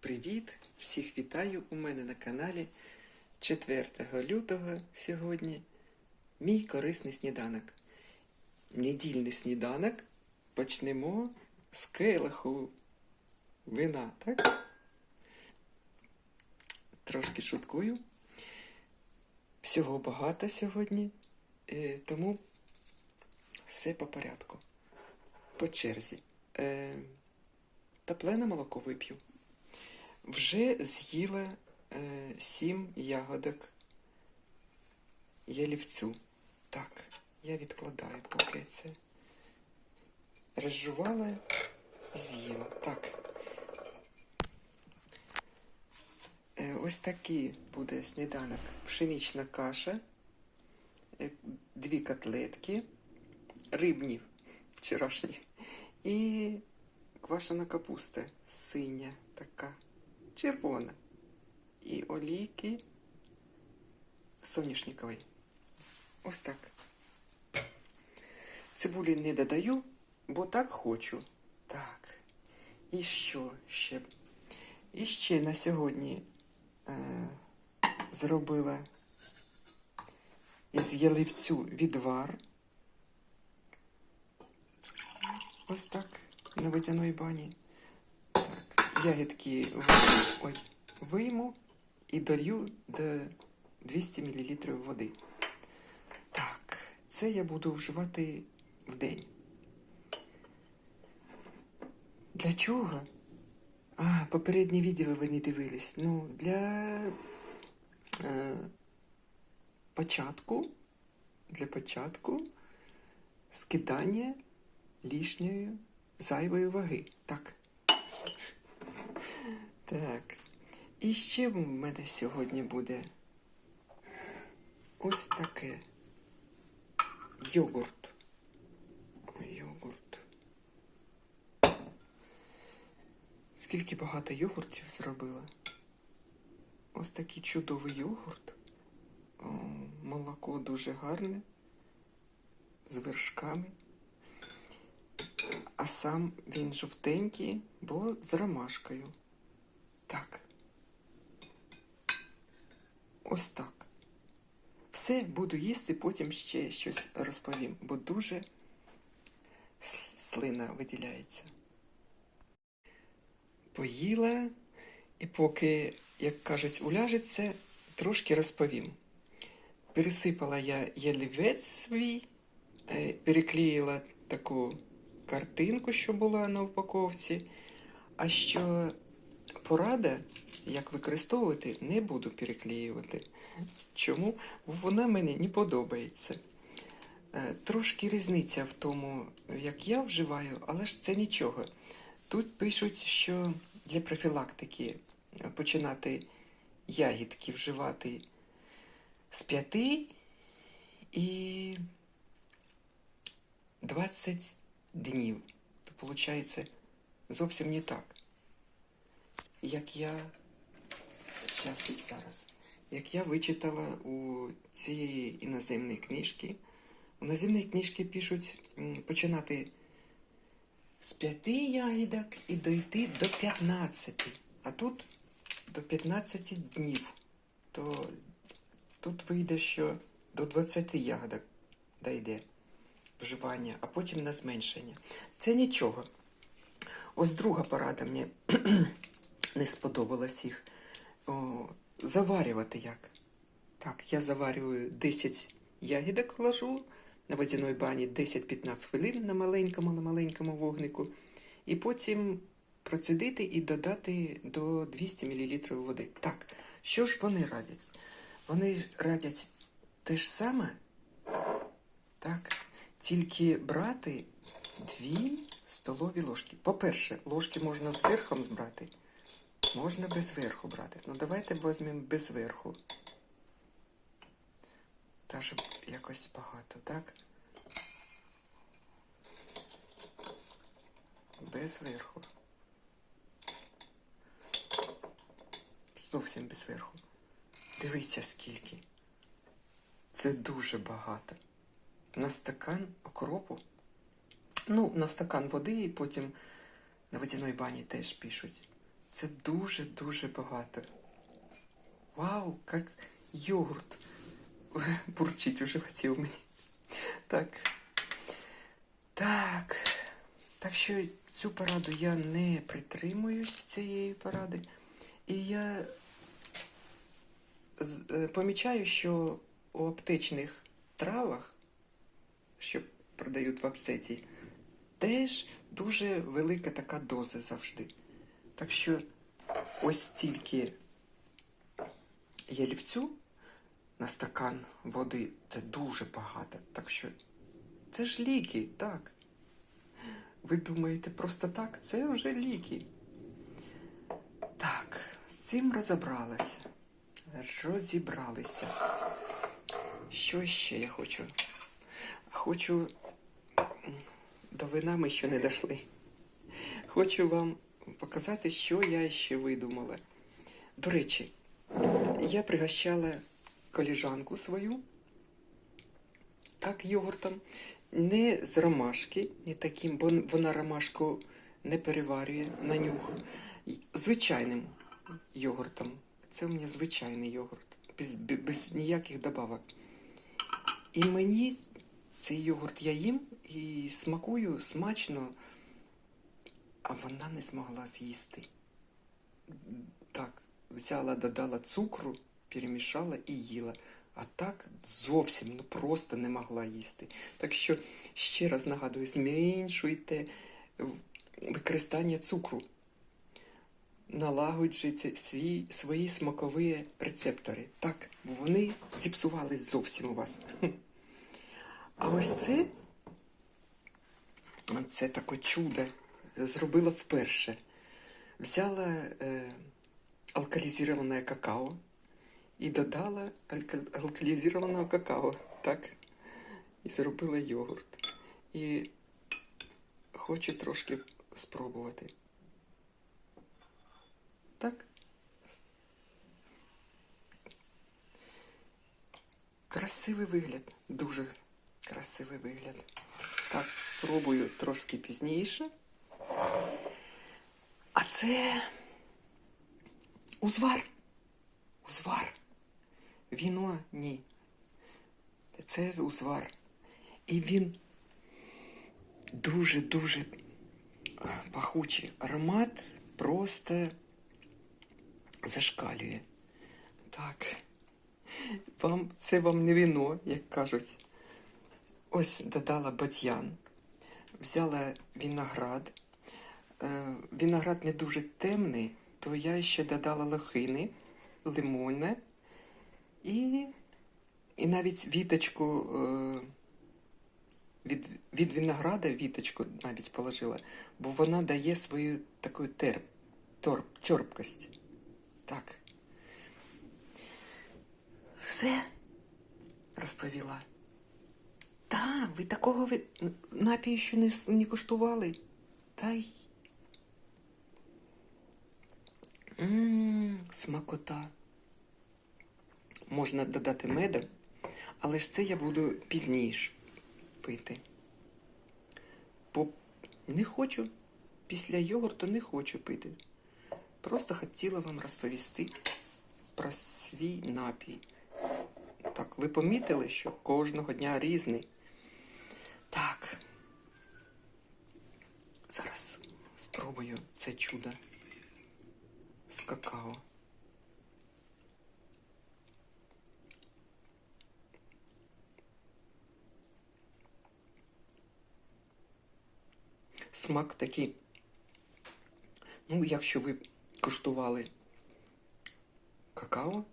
Привіт! Всіх вітаю у мене на каналі 4 лютого сьогодні. Мій корисний сніданок. Недільний сніданок почнемо з келиху вина, так? Трошки шуткую. Всього багато сьогодні, е, тому все по порядку. По черзі. Е, Топлене молоко вип'ю. Вже з'їла е, сім ягодок ялівцю. Так, я відкладаю поки це. Розжувала, і з'їла. Так. Е, ось такий буде сніданок. Пшенична каша, е, дві котлетки, рибні вчорашні. І квашена капуста синя така червона. І олійки соняшникової. Ось так. Цибулі не додаю, бо так хочу. Так. І що ще? І ще на сьогодні е, зробила із яливцю відвар. Ось так, на водяної бані. Ягідки ой, вийму і долью до 200 мл води. Так, це я буду вживати в день. Для чого? А, попереднє відео ви не дивились. Ну, для е, початку, для початку скидання лишньої зайвої ваги. Так. Так. І ще в мене сьогодні буде ось таке. Йогурт. Йогурт. Скільки багато йогуртів зробила. Ось такий чудовий йогурт. О, молоко дуже гарне. З вершками. А сам він жовтенький, бо з ромашкою. Так. Ось так. Все буду їсти, потім ще щось розповім, бо дуже слина виділяється. Поїла, і поки, як кажуть, уляжеться, трошки розповім. Пересипала я ялівець свій, е, переклеїла таку картинку, що була на упаковці. А що порада, як використовувати, не буду переклеювати. Чому? Вона мені не подобається. Е, Трошки різниця в тому, як я вживаю, але ж це нічого. Тут пишуть, що для профілактики е, починати ягідки вживати з 5 і 20 днів. То виходить зовсім не так. Як я Щас, зараз. Як я вичитала у цієї іноземної книжки, у іноземній книжці пишуть починати з 5 ягідок і дойти до 15. А тут до 15 днів. То тут вийде, що до 20 ягодок дійде вживання, а потім на зменшення. Це нічого. Ось друга порада мені не сподобалась їх. О, заварювати як? Так, я заварюю 10 ягідок кладу на водяної бані 10-15 хвилин на маленькому, на маленькому вогнику. І потім процедити і додати до 200 мл води. Так, що ж вони радять? Вони радять те ж саме, так, тільки брати 2 столові ложки. По-перше, ложки можна з верхом брати. Можна без верху брати. Ну давайте візьмемо без верху. Даже якось багато, так? Без верху. Зовсім без верху. Дивіться скільки. Це дуже багато. На стакан окропу. Ну, на стакан води і потім на водяної бані теж пишуть. Це дуже-дуже багато. Вау, як йогурт. Бурчить у животі у мені. Так. Так. Так що цю пораду я не притримуюсь цієї поради. І я е, помічаю, що у аптечних травах, що продають в аптеці, теж дуже велика така доза завжди. Так що ось тільки ялівцю на стакан води це дуже багато. Так що це ж ліки, так. Ви думаєте просто так? Це вже ліки. Так, з цим розібралася. Розібралися. Що ще я хочу? Хочу. До вина ми ще не дійшли. Хочу вам показати, що я ще видумала. До речі, я пригощала коліжанку свою так йогуртом. Не з ромашки, не таким, бо вона ромашку не переварює на нюх. Звичайним йогуртом. Це у мене звичайний йогурт, без, без ніяких добавок. І мені цей йогурт я їм і смакую смачно, а вона не змогла з'їсти. Так, взяла, додала цукру, перемішала і їла. А так зовсім ну просто не могла їсти. Так що ще раз нагадую, зменшуйте використання цукру. Налагоджуйте свій, свої смакові рецептори. Так, вони зіпсувались зовсім у вас. А ось це, це таке чудо зробила вперше. Взяла е, алкалізоване какао і додала алка- алкалізованого какао. Так. І зробила йогурт. І хочу трошки спробувати. Так. Красивий вигляд. Дуже красивий вигляд. Так, спробую трошки пізніше. А це узвар. Узвар. Віно ні. Це узвар. І він дуже-дуже пахучий. Аромат просто зашкалює. Так. Вам, це вам не віно, як кажуть. Ось додала бадьян, взяла виноград. Е, виноград не дуже темний, то я ще додала лохини, лимонне і, і навіть віточку е, від, від винограда віточку навіть положила, бо вона дає свою таку терп, торп, терпкость. Так. Все розповіла. Та, ви такого ви напію ще не, не куштували. Та Ммм, смакота. Можна додати меду, але ж це я буду пізніше пити. Бо не хочу. Після йогурту не хочу пити. Просто хотіла вам розповісти про свій напій. Так, ви помітили, що кожного дня різний. Так. Зараз спробую це чудо какао. Смак такий. Ну, якщо ви куштували какао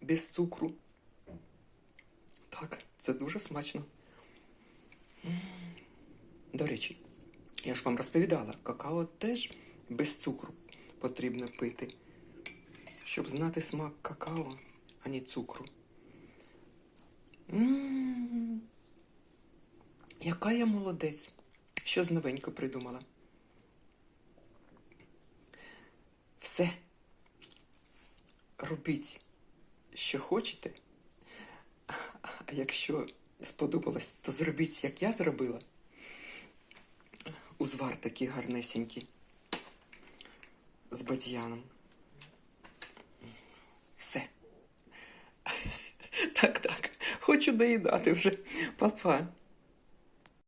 без цукру. Так, це дуже смачно. До речі, я ж вам розповідала, какао теж без цукру потрібно пити, щоб знати смак какао, а не цукру. М. Яка я молодець. Що з новенько придумала? Все. Робіть, що хочете. А якщо сподобалось, то зробіть, як я зробила. Узвар такий гарнесенький. З бадьяном. Все. Так, так. Хочу доїдати вже. Папа.